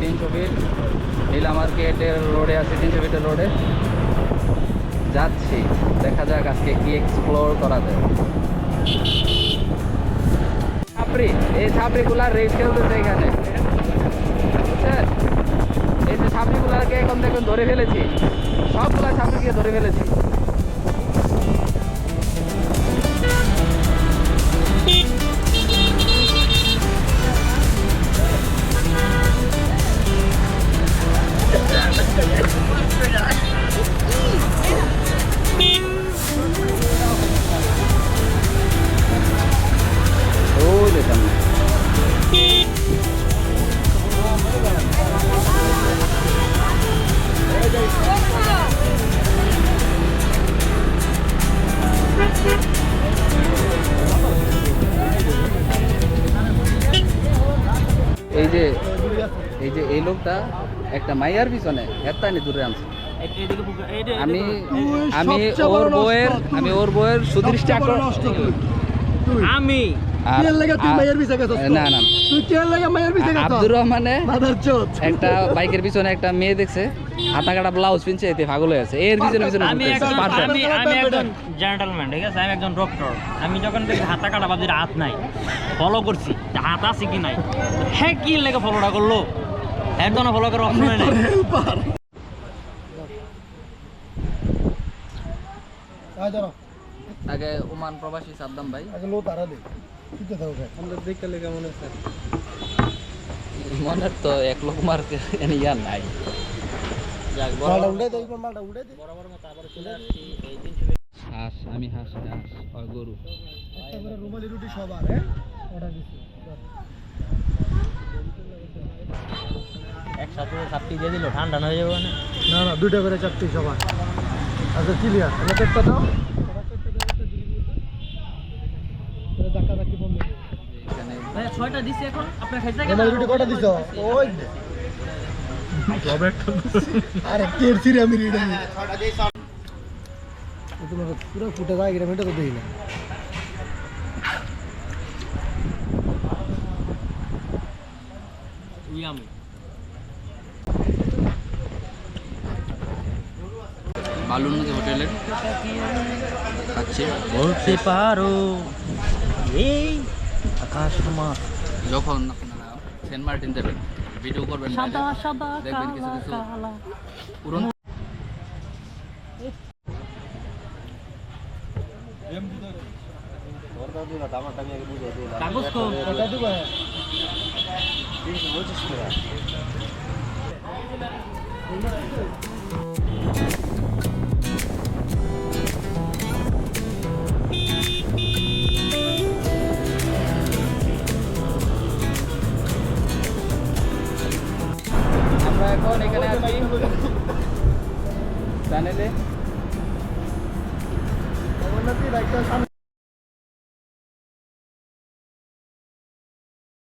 তিনশো ফিট নীলা মার্কেটের রোডে আছি তিনশো ফিটের রোডে। যাচ্ছি, দেখা যাক আজকে কি এক্সপ্লোর করা যায়। ছাপড়ি, এই ছাপড়িগুলার রেস খেলতেছে এখানে। বুঝছেন? এই যে ছাপড়িগুলাকে এখন দেখুন, ধরে ফেলেছি। সবগুলা ছাপড়িকে ধরে ফেলেছি। এই যে এই যে এই লোকটা একটা মাইয়ার পিছনে হেত্তানি দূরে আনছে। আমি আমি ওর বইয়ের আমি ওর বইয়ের সুদৃষ্টি আকর্ষণ আমি। একটা বাইকের পিছনে একটা মেয়ে দেখছে হাতা কাটা ব্লাউজ পিনছে এতে পাগল হয়ে আছে এর পিছনে পিছনে আমি একজন আমি আমি একজন জেন্টলম্যান ঠিক আছে? আমি একজন ডক্টর আমি যখন দেখি হাতা কাটা বাবজির হাত নাই ফলো করছি হাত আছে কি নাই? হ্যাঁ কি লেগে ফলোটা করল? এর জন্য ফলো করার অপশন নাই। আগে ওমান প্রবাসী সাদ্দাম ভাই। আগে লো তারা দে। ঠিক আছে ওকে আমরা দেখতে লেগে মনে হচ্ছে। মনের তো এক লোক মার ইয়া নাই। যাক মালটা উড়ে দে এইবার মালটা উড়ে দে। বরাবর মতো আবার চলে আসছি এই তিনশো হাঁস আমি হাঁস হাঁস আর গরু। একটা করে রুমালি রুটি সবার হ্যাঁ? অর্ডার দিছি একসাথে সাতটি দিয়ে দিল ঠান্ডা না হয়ে যাবে না না না দুইটা করে চারটি সবার। আচ্ছা ক্লিয়ার আমরা চেক দাও। এখানে ছয়টা দিছি এখন। আপনার খাইতে রুমালি রুটি কটা দিছ? ওই দে। আরে তের সিরে আমি রিডে তোমার পুরো ফুটে যায় গেলে তো দেই না। ইয়ামি। বালুর নদী হোটেলে খাচ্ছি। বলতে পারো। এই আকাশ আমার যখন আপনারা সেন্ট মার্টিন যাবেন ভিডিও করবেন সাদা সাদা দেখবেন কিছু কিছু পুরনো। কাগজ কটা দিবা? এখন এখানে আছি চ্যানেলে